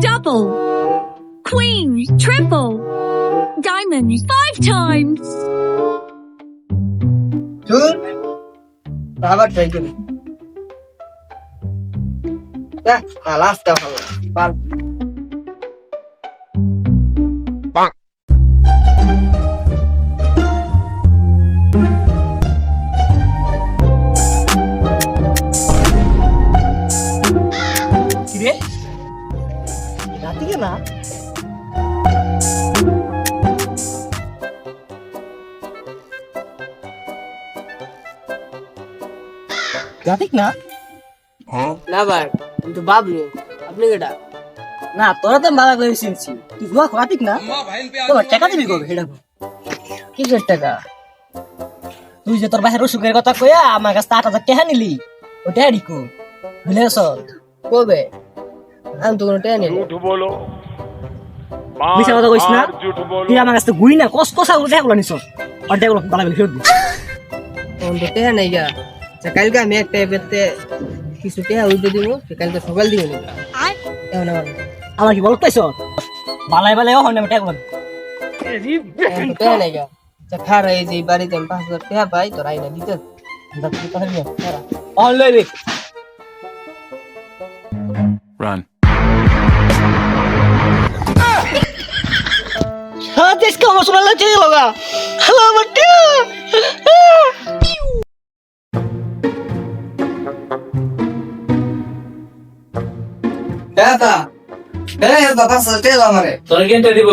double. Queen, triple. Diamond, five times. Good. Have a take it. Yeah, I laughed out loud. রাতিকে না। রাতিক না? না ভাই আমি তো বাবলু আপনি কেটা না তোরা তো ভালো করে চিনছি। তুই গুয়া রাতিক না? তোমার টাকা দিবি কবে সেটা। কিসের টাকা? তুই যে তোর বাহির অসুখের কথা কইয়া আমার কাছে আট হাজার টাকা নিলি ওটা রিকো ভুলে গেছ কবে? আমি তো কোনো টেয়া নেই মিশা কথা কইস না। তুই আমার কাছে গুই না কস কষা গুলো দেখল নিছ। আর দেখল দাঁড়াবে ফেরত দিস তখন তো টেয়া নাই গা। আচ্ছা, কালকে আমি একটা এবারতে কিছু টেয়া উঠে দিব কালকে সকাল দিব না এখন আমার আমার কি বল পাইছ? বালাই বালাই হন আমি টেয়া টেয়া নাই গা। আচ্ছা, খার এই যে বাড়িতে আমি পাঁচ হাজার টেয়া ভাই তোর আইনা দিতে Run. হ্যাঁ দেশ কা মশলা লাগছে লগা হ্যালো বটে দাদা এই বাবা দাও আমারে। তোর কেনটা দিব।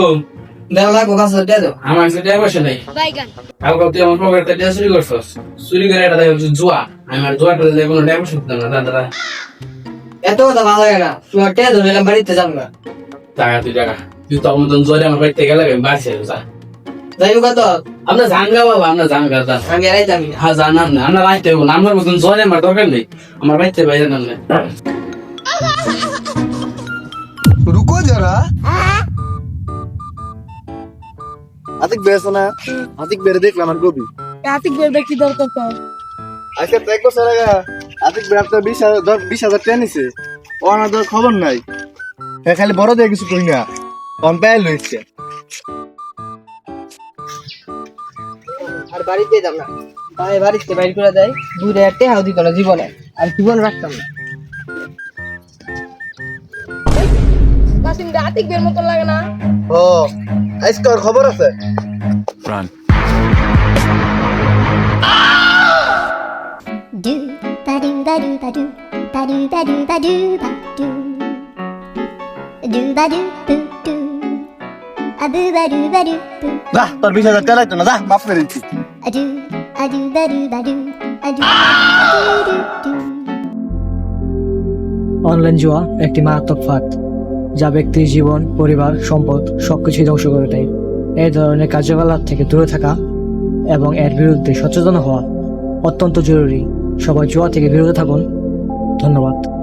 বাবা দাও। আমার আমার চুরি করছস। চুরি করে এটা দেখো জুয়া। আমি জুয়াটা দিলে কোনো টাকা পয়সা না। দাদা এত কথা ভালো লাগে না। তোমার টেয়া ধরে বাড়িতে যাব না। টাকা তুই টাকা। জুতা মতন জোরে আমার বাড়িতে গেলে আমি বাঁচে যা যাই। হোক তো। আমরা জানগা বাবা আমরা জানগা জান। হ্যাঁ জানাম না আমরা রাইতে হব আমার মতন জোরে আমার দরকার নেই। আমার বাড়িতে বাইরে না রুকো যারা। আতিক বেড়েছে না? আতিক দেখলাম আতিক দেখি দরকার তো। আচ্ছা তাই বছর আগে আতিক তো বিশ হাজার বিশ হাজার টেন ও আমার খবর নাই। খালি বড় দিয়ে কিছু কই না। কম পায় লইছে আর বাড়িতে যাব না। ভাই বাড়িতে বাইর করে দেয় দিত না জীবনে। আর জীবন রাখতাম না। আতিক বের মতন লাগে না। ও খবর আছে? Run. do ba do ba do ba do ba do ba do ba do ba do do ba do boo যা তোর বিশ হাজার টাকা লাগতো না যা মাফ করে দিচ্ছি অনলাইন জুয়া একটি মারাত্মক ফাঁদ যা ব্যক্তির জীবন পরিবার সম্পদ সবকিছুই ধ্বংস করে দেয়। এই ধরনের কার্যকলাপ থেকে দূরে থাকা এবং এর বিরুদ্ধে সচেতন হওয়া অত্যন্ত জরুরি। সবাই জুয়া থেকে বিরত থাকুন। ধন্যবাদ।